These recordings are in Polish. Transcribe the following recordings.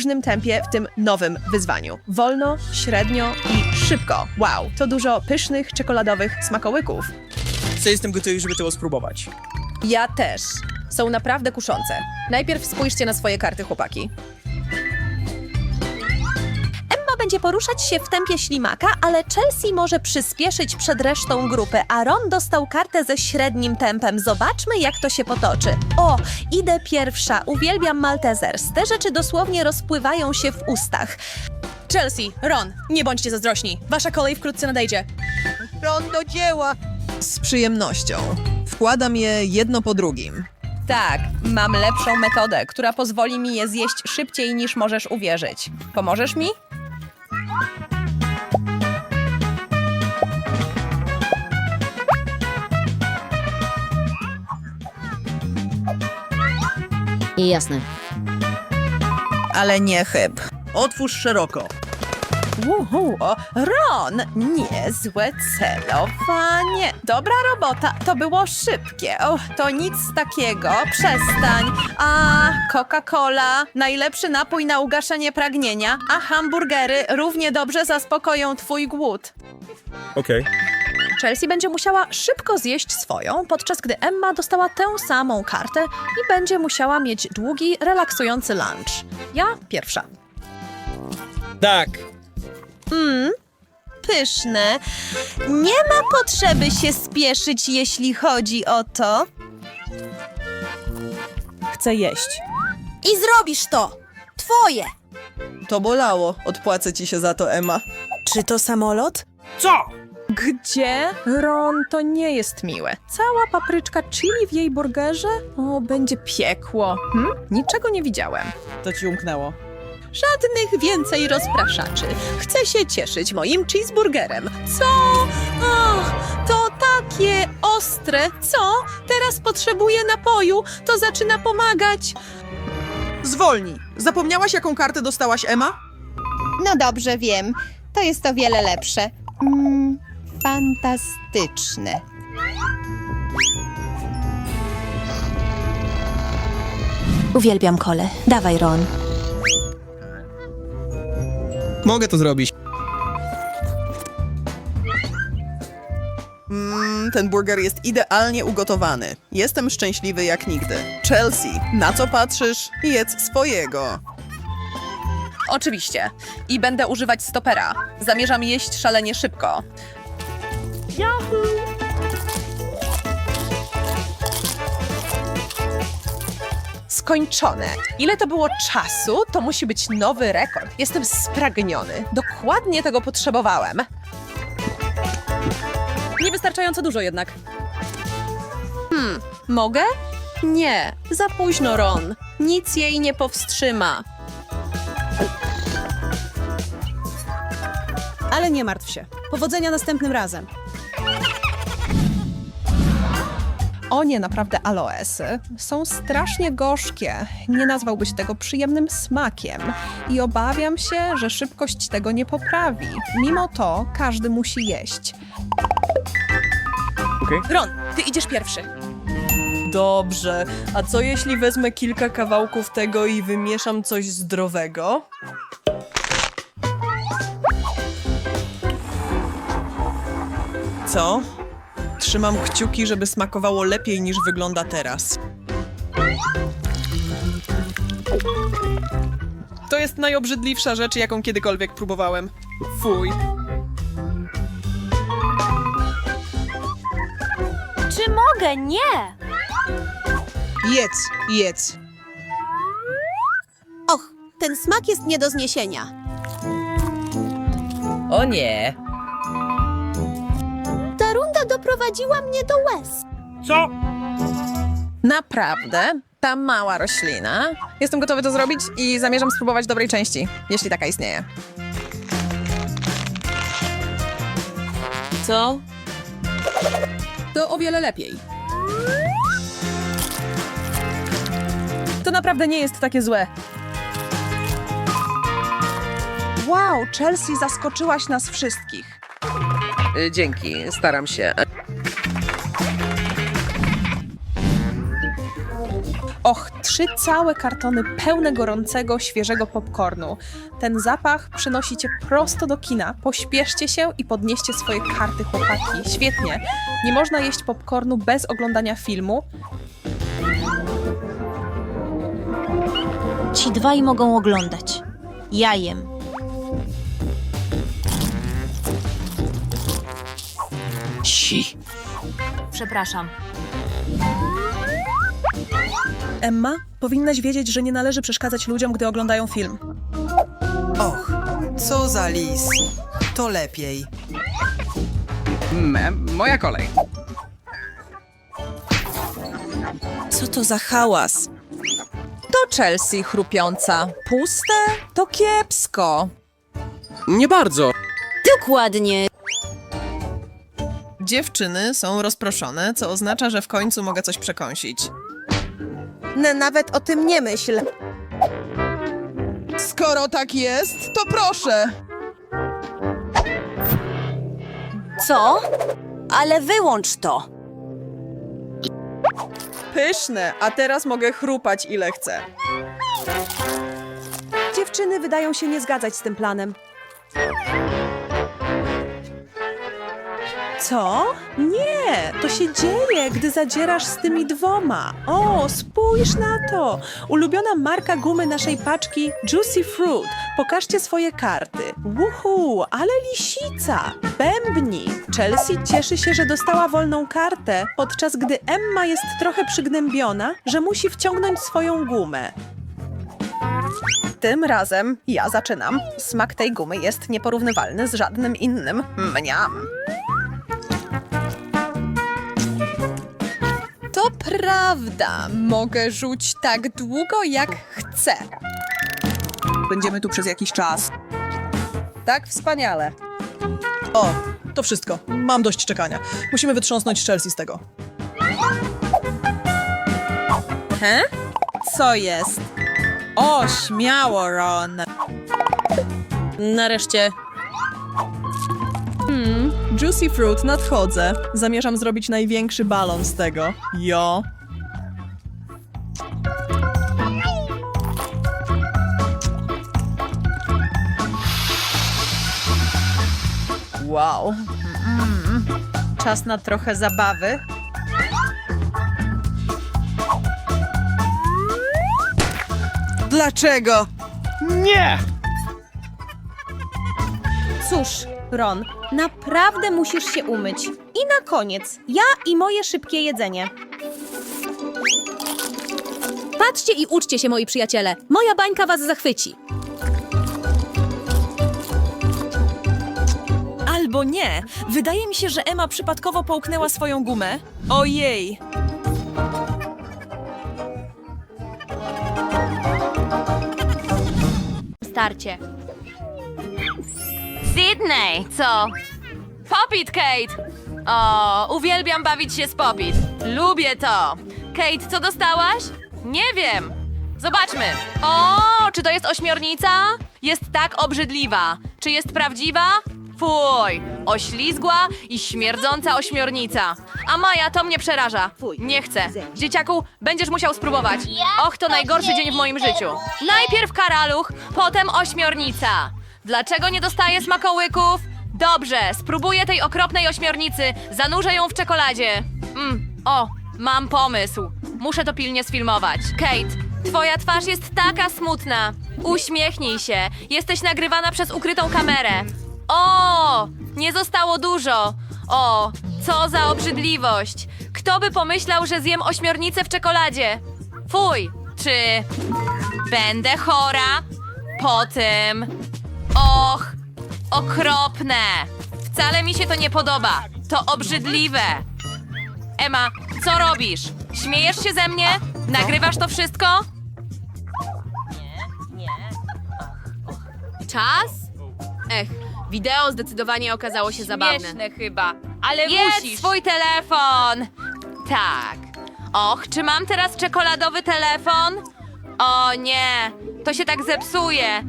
różnym tempie w tym nowym wyzwaniu. Wolno, średnio i szybko. Wow, to dużo pysznych, czekoladowych smakołyków. Co jestem gotowy, żeby tego spróbować. Ja też. Są naprawdę kuszące. Najpierw spójrzcie na swoje karty, chłopaki. Będzie poruszać się w tempie ślimaka, ale Chelsea może przyspieszyć przed resztą grupy, a Ron dostał kartę ze średnim tempem. Zobaczmy, jak to się potoczy. O, idę pierwsza. Uwielbiam Maltesers. Te rzeczy dosłownie rozpływają się w ustach. Chelsea, Ron, nie bądźcie zazdrośni. Wasza kolej wkrótce nadejdzie. Ron do dzieła! Z przyjemnością. Wkładam je jedno po drugim. Tak, mam lepszą metodę, która pozwoli mi je zjeść szybciej niż możesz uwierzyć. Pomożesz mi? Jasne. Ale nie chyb. Otwórz szeroko. Uhu, o, Ron, niezłe celowanie. Dobra robota, to było szybkie. O, to nic takiego, przestań. A, Coca-Cola, najlepszy napój na ugaszenie pragnienia, a hamburgery równie dobrze zaspokoją twój głód. Okej. Chelsea będzie musiała szybko zjeść swoją, podczas gdy Emma dostała tę samą kartę i będzie musiała mieć długi, relaksujący lunch. Ja pierwsza. Tak. Pyszne. Nie ma potrzeby się spieszyć, jeśli chodzi o to. Chcę jeść. I zrobisz to. Twoje. To bolało. Odpłacę ci się za to, Emma. Czy to samolot? Co? Gdzie? Ron, to nie jest miłe. Cała papryczka chili w jej burgerze? O, będzie piekło. Hm? Niczego nie widziałem. To ci umknęło. Żadnych więcej rozpraszaczy. Chcę się cieszyć moim cheeseburgerem. Co? Och, to takie ostre. Co? Teraz potrzebuję napoju. To zaczyna pomagać. Zwolnij. Zapomniałaś, jaką kartę dostałaś, Emma? No dobrze, wiem. To jest o wiele lepsze. Mm, fantastyczne. Uwielbiam kole. Dawaj, Ron. Mogę to zrobić. Mmm, ten burger jest idealnie ugotowany. Jestem szczęśliwy jak nigdy. Chelsea, na co patrzysz? Jedz swojego. Oczywiście. I będę używać stopera. Zamierzam jeść szalenie szybko. Skończone. Ile to było czasu? To musi być nowy rekord. Jestem spragniony. Dokładnie tego potrzebowałem. Niewystarczająco dużo jednak. Hmm, mogę? Nie, za późno, Ron. Nic jej nie powstrzyma. Ale nie martw się. Powodzenia następnym razem. O nie, naprawdę aloesy są strasznie gorzkie. Nie nazwałbyś tego przyjemnym smakiem. I obawiam się, że szybkość tego nie poprawi. Mimo to każdy musi jeść. Ron, ty idziesz pierwszy. Dobrze. A co jeśli wezmę kilka kawałków tego i wymieszam coś zdrowego? Co? Trzymam kciuki, żeby smakowało lepiej niż wygląda teraz. To jest najobrzydliwsza rzecz, jaką kiedykolwiek próbowałem. Fuj. Czy mogę? Nie. Jedz, jedz. Och, ten smak jest nie do zniesienia. O nie. Doprowadziła mnie do łez. Co? Naprawdę? Ta mała roślina? Jestem gotowy to zrobić i zamierzam spróbować dobrej części, jeśli taka istnieje. Co? To o wiele lepiej. To naprawdę nie jest takie złe. Wow, Chelsea, zaskoczyłaś nas wszystkich. Dzięki, staram się. Och, trzy całe kartony pełne gorącego, świeżego popcornu. Ten zapach przynosi cię prosto do kina. Pośpieszcie się i podnieście swoje karty, chłopaki. Świetnie. Nie można jeść popcornu bez oglądania filmu. Ci dwaj mogą oglądać. Ja Ci. Przepraszam. Emma, powinnaś wiedzieć, że nie należy przeszkadzać ludziom, gdy oglądają film. Och, co za lis. To lepiej. M- moja kolej. Co to za hałas? To Chelsea chrupiąca. Puste? To kiepsko. Nie bardzo. Dokładnie. Dziewczyny są rozproszone, co oznacza, że w końcu mogę coś przekąsić. nawet o tym nie myśl. Skoro tak jest, to proszę. Co? Ale wyłącz to. Pyszne, a teraz mogę chrupać ile chcę. Dziewczyny wydają się nie zgadzać z tym planem. Co? Nie, to się dzieje, gdy zadzierasz z tymi dwoma. O, spójrz na to! Ulubiona marka gumy naszej paczki Juicy Fruit. Pokażcie swoje karty. Wuhu, ale lisica! Bębni! Chelsea cieszy się, że dostała wolną kartę, podczas gdy Emma jest trochę przygnębiona, że musi wciągnąć swoją gumę. Tym razem ja zaczynam. Smak tej gumy jest nieporównywalny z żadnym innym. Mniam. Prawda. Mogę rzuć tak długo, jak chcę. Będziemy tu przez jakiś czas. Tak wspaniale. O, to wszystko. Mam dość czekania. Musimy wytrząsnąć Chelsea z tego. He? Co jest? O, śmiało, Ron. Nareszcie. Juicy Fruit, nadchodzę. Zamierzam zrobić największy balon z tego. Jo. Wow. Mm. Czas na trochę zabawy. Dlaczego? Nie! Cóż, Ron, naprawdę musisz się umyć. I na koniec, ja i moje szybkie jedzenie. Patrzcie i uczcie się, moi przyjaciele. Moja bańka was zachwyci. Albo nie. Wydaje mi się, że Emma przypadkowo połknęła swoją gumę. Ojej. Starcie. Sydney, co? Popit, Kate! O, uwielbiam bawić się z Popit. Lubię to. Kate, co dostałaś? Nie wiem. Zobaczmy. O, czy to jest ośmiornica? Jest tak obrzydliwa. Czy jest prawdziwa? Fuj, oślizgła i śmierdząca ośmiornica. A Maja, to mnie przeraża. Nie chcę. Dzieciaku, będziesz musiał spróbować. Och, to najgorszy dzień w moim życiu. Najpierw karaluch, potem ośmiornica. Dlaczego nie dostaję smakołyków? Dobrze, spróbuję tej okropnej ośmiornicy. Zanurzę ją w czekoladzie. Mm, o, mam pomysł. Muszę to pilnie sfilmować. Kate, twoja twarz jest taka smutna. Uśmiechnij się. Jesteś nagrywana przez ukrytą kamerę. O, nie zostało dużo. O, co za obrzydliwość. Kto by pomyślał, że zjem ośmiornicę w czekoladzie? Fuj, czy będę chora? Po tym. Och, okropne. Wcale mi się to nie podoba. To obrzydliwe. Ema, co robisz? Śmiejesz się ze mnie? Nagrywasz to wszystko? Czas? Ech, wideo zdecydowanie okazało się zabawne. Śmieszne chyba, ale Jedz musisz. swój telefon! Tak. Och, czy mam teraz czekoladowy telefon? O nie, to się tak zepsuje.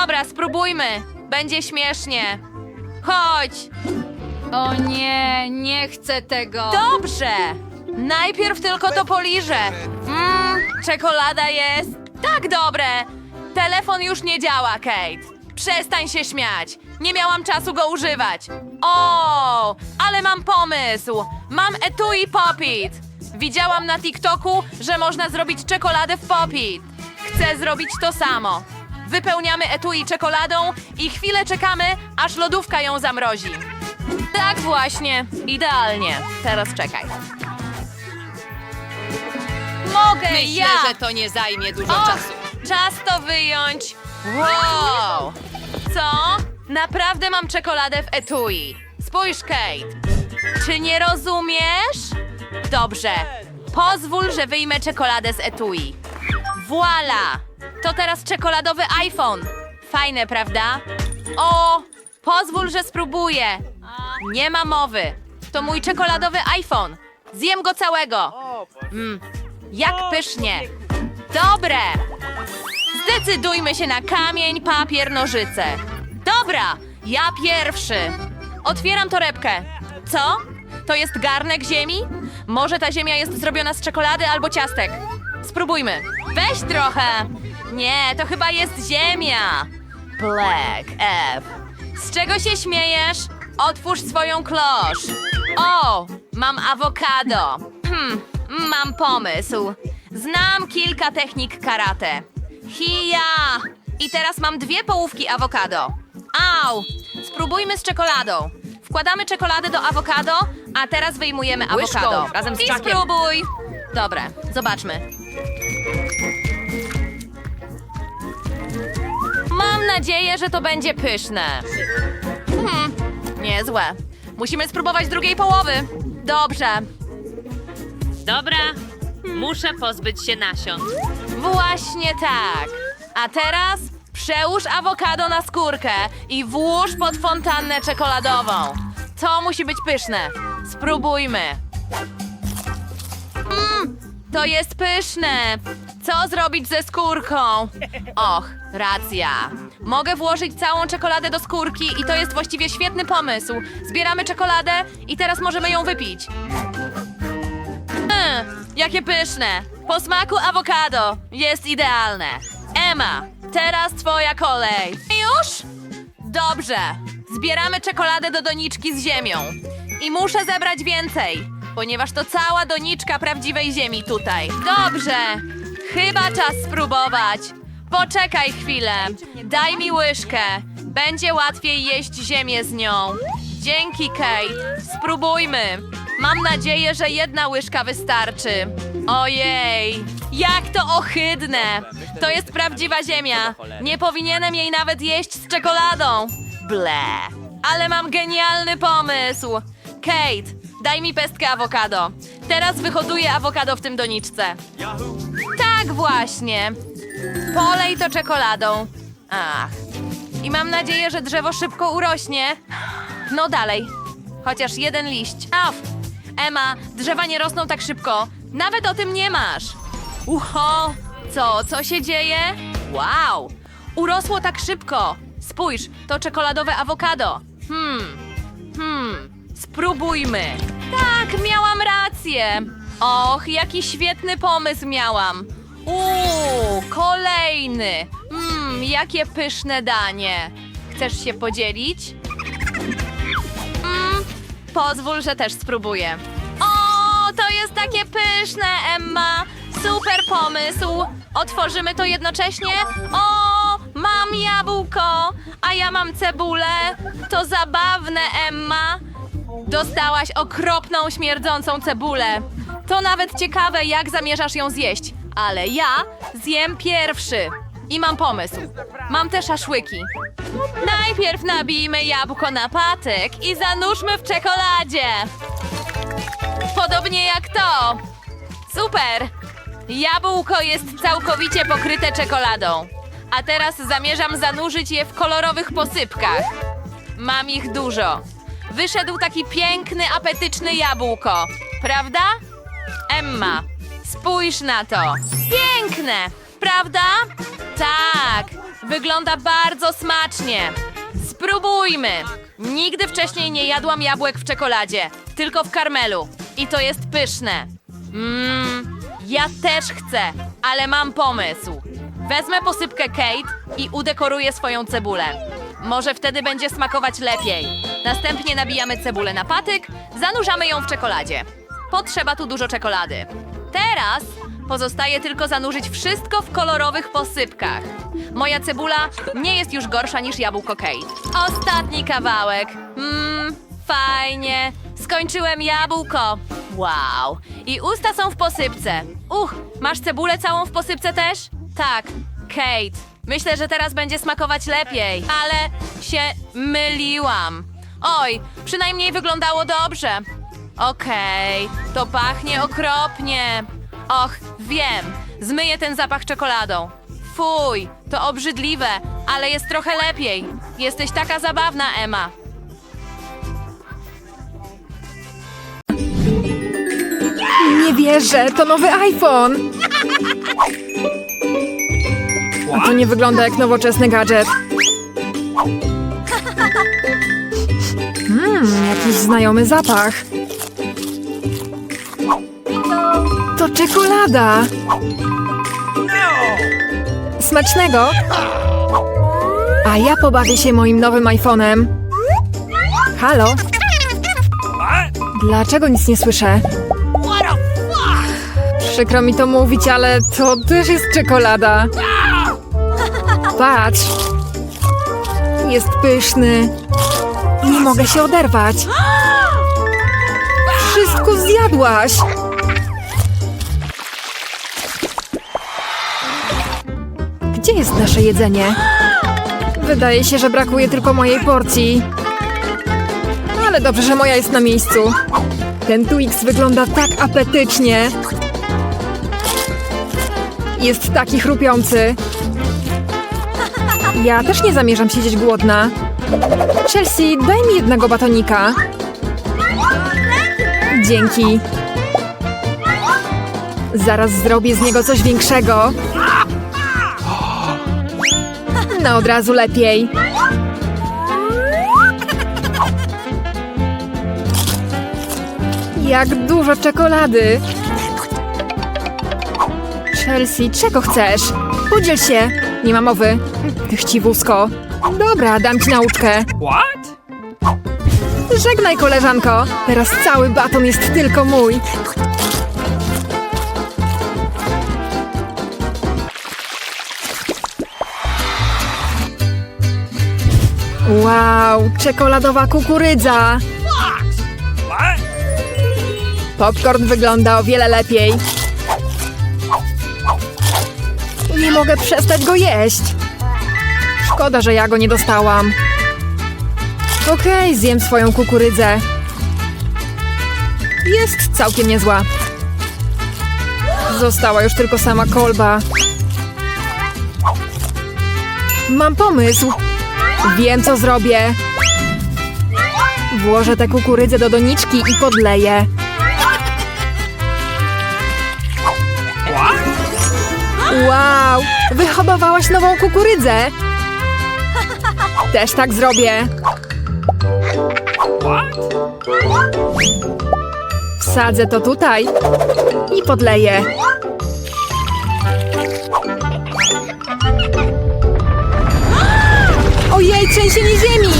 Dobra, spróbujmy. Będzie śmiesznie. Chodź. O nie, nie chcę tego. Dobrze. Najpierw tylko to poliżę. Mm, Czekolada jest tak dobre. Telefon już nie działa, Kate. Przestań się śmiać. Nie miałam czasu go używać. O, ale mam pomysł. Mam etui Popit. Widziałam na TikToku, że można zrobić czekoladę w Popit. Chcę zrobić to samo. Wypełniamy etui czekoladą i chwilę czekamy, aż lodówka ją zamrozi. Tak właśnie, idealnie. Teraz czekaj. Mogę Myślę, ja! że to nie zajmie dużo Och, czasu. czas to wyjąć. Wow! Co? Naprawdę mam czekoladę w etui. Spójrz, Kate. Czy nie rozumiesz? Dobrze. Pozwól, że wyjmę czekoladę z etui. Voila! To teraz czekoladowy iPhone. Fajne, prawda? O, pozwól, że spróbuję. Nie ma mowy. To mój czekoladowy iPhone. Zjem go całego. Mm, jak pysznie. Dobre. Zdecydujmy się na kamień, papier, nożyce. Dobra, ja pierwszy. Otwieram torebkę. Co? To jest garnek ziemi? Może ta ziemia jest zrobiona z czekolady albo ciastek. Spróbujmy. Weź trochę. Nie, to chyba jest ziemia. Black F. Z czego się śmiejesz? Otwórz swoją klosz. O, mam awokado. Hmm, mam pomysł. Znam kilka technik karate. Hija! I teraz mam dwie połówki awokado. Au! Spróbujmy z czekoladą. Wkładamy czekoladę do awokado, a teraz wyjmujemy Łyżką, awokado. razem z I czakiem. spróbuj! Dobra, zobaczmy. Mam nadzieję, że to będzie pyszne. Hmm, niezłe. Musimy spróbować drugiej połowy. Dobrze. Dobra, muszę pozbyć się nasion. Właśnie tak. A teraz przełóż awokado na skórkę i włóż pod fontannę czekoladową. To musi być pyszne. Spróbujmy. Mmm, to jest pyszne. Co zrobić ze skórką? Och, racja. Mogę włożyć całą czekoladę do skórki i to jest właściwie świetny pomysł. Zbieramy czekoladę i teraz możemy ją wypić. Mm, jakie pyszne! Po smaku awokado. Jest idealne. Emma, teraz twoja kolej. Już? Dobrze. Zbieramy czekoladę do doniczki z ziemią. I muszę zebrać więcej, ponieważ to cała doniczka prawdziwej ziemi tutaj. Dobrze. Chyba czas spróbować. Poczekaj chwilę. Daj mi łyżkę. Będzie łatwiej jeść ziemię z nią. Dzięki, Kate. Spróbujmy. Mam nadzieję, że jedna łyżka wystarczy. Ojej, jak to ohydne! To jest prawdziwa ziemia. Nie powinienem jej nawet jeść z czekoladą. Ble. Ale mam genialny pomysł. Kate, daj mi pestkę awokado. Teraz wyhoduję awokado w tym doniczce. Tak właśnie. Polej to czekoladą. Ach. I mam nadzieję, że drzewo szybko urośnie. No dalej. Chociaż jeden liść. Auf! Emma, drzewa nie rosną tak szybko. Nawet o tym nie masz. Ucho! Co, co się dzieje? Wow! Urosło tak szybko. Spójrz, to czekoladowe awokado. Hmm, hmm, spróbujmy. Tak, miałam rację. Och, jaki świetny pomysł miałam. Uuu, kolejny. Mmm, jakie pyszne danie. Chcesz się podzielić? Mm, pozwól, że też spróbuję. O, to jest takie pyszne, Emma! Super pomysł! Otworzymy to jednocześnie? O, mam jabłko, a ja mam cebulę. To zabawne, Emma. Dostałaś okropną, śmierdzącą cebulę. To nawet ciekawe, jak zamierzasz ją zjeść. Ale ja zjem pierwszy. I mam pomysł. Mam te szaszłyki. Najpierw nabijmy jabłko na patyk i zanurzmy w czekoladzie. Podobnie jak to. Super! Jabłko jest całkowicie pokryte czekoladą. A teraz zamierzam zanurzyć je w kolorowych posypkach. Mam ich dużo. Wyszedł taki piękny, apetyczny jabłko. Prawda? Emma, spójrz na to. Piękne, prawda? Tak, wygląda bardzo smacznie. Spróbujmy. Nigdy wcześniej nie jadłam jabłek w czekoladzie, tylko w karmelu. I to jest pyszne. Mmm, ja też chcę. ale mam pomysł. Wezmę posypkę Kate i udekoruję swoją cebulę. Może wtedy będzie smakować lepiej. Następnie nabijamy cebulę na patyk, zanurzamy ją w czekoladzie. Potrzeba tu dużo czekolady. Teraz pozostaje tylko zanurzyć wszystko w kolorowych posypkach. Moja cebula nie jest już gorsza niż jabłko Kate. Ostatni kawałek. Mmm, fajnie. Skończyłem jabłko. Wow. I usta są w posypce. Uch, masz cebulę całą w posypce też? Tak. Kate, myślę, że teraz będzie smakować lepiej, ale się myliłam. Oj, przynajmniej wyglądało dobrze. Okej, to pachnie okropnie. Och, wiem, zmyję ten zapach czekoladą. Fuj, to obrzydliwe, ale jest trochę lepiej. Jesteś taka zabawna, Emma. Nie wierzę, to nowy iPhone! A to nie wygląda jak nowoczesny gadżet. Mmm, jakiś znajomy zapach. To czekolada! Smacznego! A ja pobawię się moim nowym iPhone'em. Halo? Dlaczego nic nie słyszę? Przykro mi to mówić, ale to też jest czekolada. Patrz. Jest pyszny. Nie mogę się oderwać. Wszystko zjadłaś. Gdzie jest nasze jedzenie? Wydaje się, że brakuje tylko mojej porcji. Ale dobrze, że moja jest na miejscu. Ten Twix wygląda tak apetycznie. Jest taki chrupiący. Ja też nie zamierzam siedzieć głodna. Chelsea, daj mi jednego batonika. Dzięki. Zaraz zrobię z niego coś większego. No od razu lepiej. Jak dużo czekolady. Chelsea, czego chcesz? Podziel się. Nie ma mowy. Chciwusko. Dobra, dam ci nauczkę. What? Żegnaj, koleżanko. Teraz cały baton jest tylko mój. Wow, czekoladowa kukurydza. Popcorn wygląda o wiele lepiej. Nie mogę przestać go jeść. Szkoda, że ja go nie dostałam. Okej, zjem swoją kukurydzę. Jest całkiem niezła. Została już tylko sama kolba. Mam pomysł. Wiem, co zrobię. Włożę tę kukurydzę do doniczki i podleję. Wow! Wyhodowałaś nową kukurydzę! Też tak zrobię. Wsadzę to tutaj i podleję. Ojej, trzęsienie ziemi!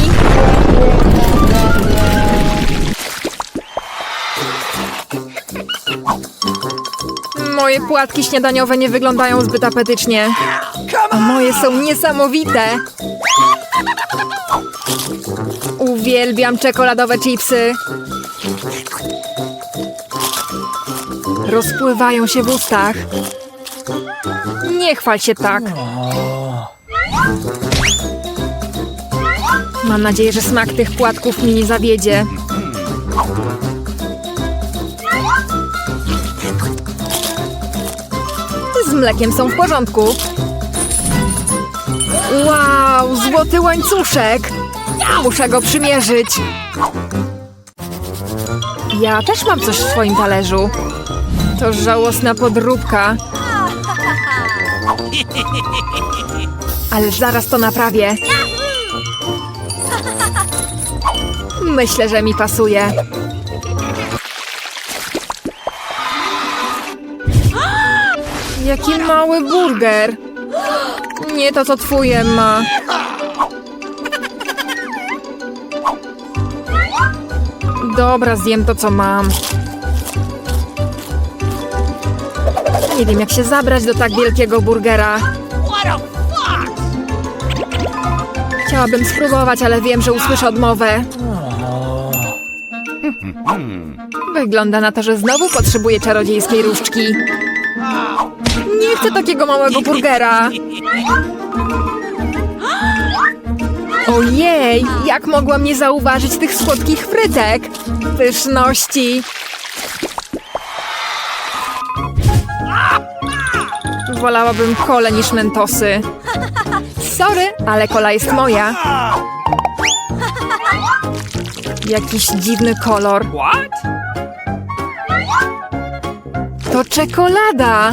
Moje płatki śniadaniowe nie wyglądają zbyt apetycznie. A moje są niesamowite. Uwielbiam czekoladowe chipsy. Rozpływają się w ustach. Nie chwal się tak. Mam nadzieję, że smak tych płatków mnie nie zawiedzie. Mlekiem są w porządku. Wow, złoty łańcuszek! Muszę go przymierzyć. Ja też mam coś w swoim talerzu. To żałosna podróbka. Ale zaraz to naprawię. Myślę, że mi pasuje. Jaki mały burger. Nie to, co twój, Emma. Dobra, zjem to, co mam. Nie wiem, jak się zabrać do tak wielkiego burgera. Chciałabym spróbować, ale wiem, że usłyszę odmowę. Wygląda na to, że znowu potrzebuję czarodziejskiej różdżki. Chcę takiego małego burgera. Ojej, jak mogłam nie zauważyć tych słodkich frytek? Pyszności. Wolałabym kole niż mentosy. Sorry, ale kola jest moja. Jakiś dziwny kolor. To czekolada!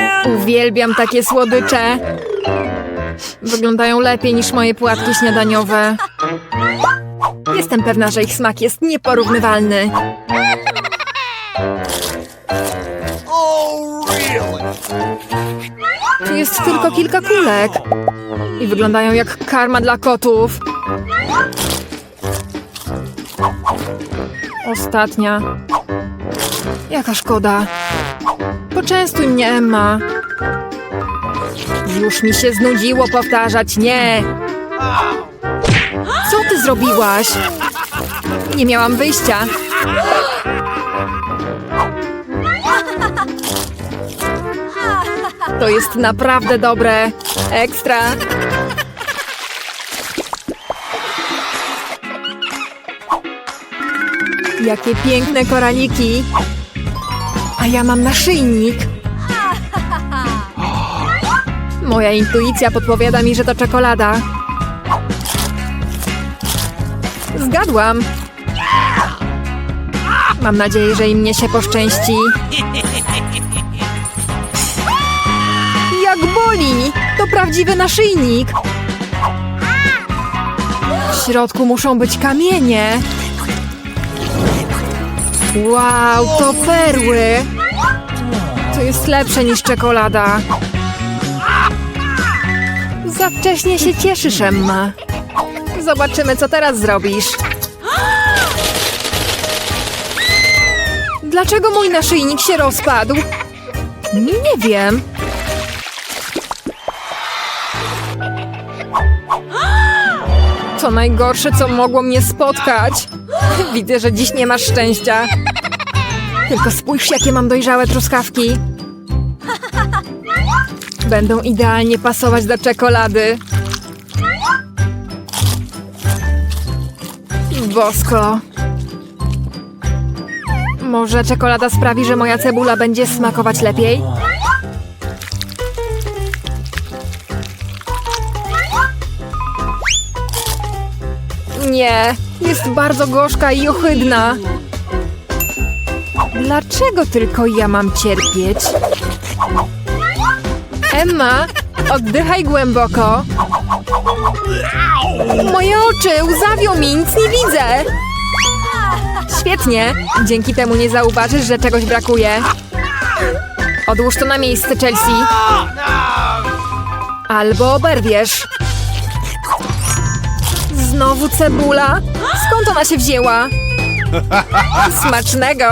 Uwielbiam takie słodycze. Wyglądają lepiej niż moje płatki śniadaniowe. Jestem pewna, że ich smak jest nieporównywalny. Tu jest tylko kilka kulek. I wyglądają jak karma dla kotów. Ostatnia. Jaka szkoda. Poczęstuj mnie, Emma. Już mi się znudziło powtarzać nie. Co ty zrobiłaś? Nie miałam wyjścia. To jest naprawdę dobre. Ekstra. Jakie piękne koraliki. A ja mam naszyjnik. Moja intuicja podpowiada mi, że to czekolada. Zgadłam. Mam nadzieję, że i mnie się poszczęści. Jak boli! To prawdziwy naszyjnik. W środku muszą być kamienie. Wow, to perły! To jest lepsze niż czekolada. Za wcześnie się cieszysz, Emma. Zobaczymy, co teraz zrobisz. Dlaczego mój naszyjnik się rozpadł? Nie wiem. To najgorsze, co mogło mnie spotkać. Widzę, że dziś nie masz szczęścia. Tylko spójrz, jakie mam dojrzałe truskawki. Będą idealnie pasować do czekolady. Bosko. Może czekolada sprawi, że moja cebula będzie smakować lepiej? Nie, jest bardzo gorzka i ohydna. Dlaczego tylko ja mam cierpieć? Emma, oddychaj głęboko. Moje oczy łzawią mi, nic nie widzę. Świetnie, dzięki temu nie zauważysz, że czegoś brakuje. Odłóż to na miejsce, Chelsea. Albo oberwiesz. Znowu cebula? Skąd ona się wzięła? Smacznego!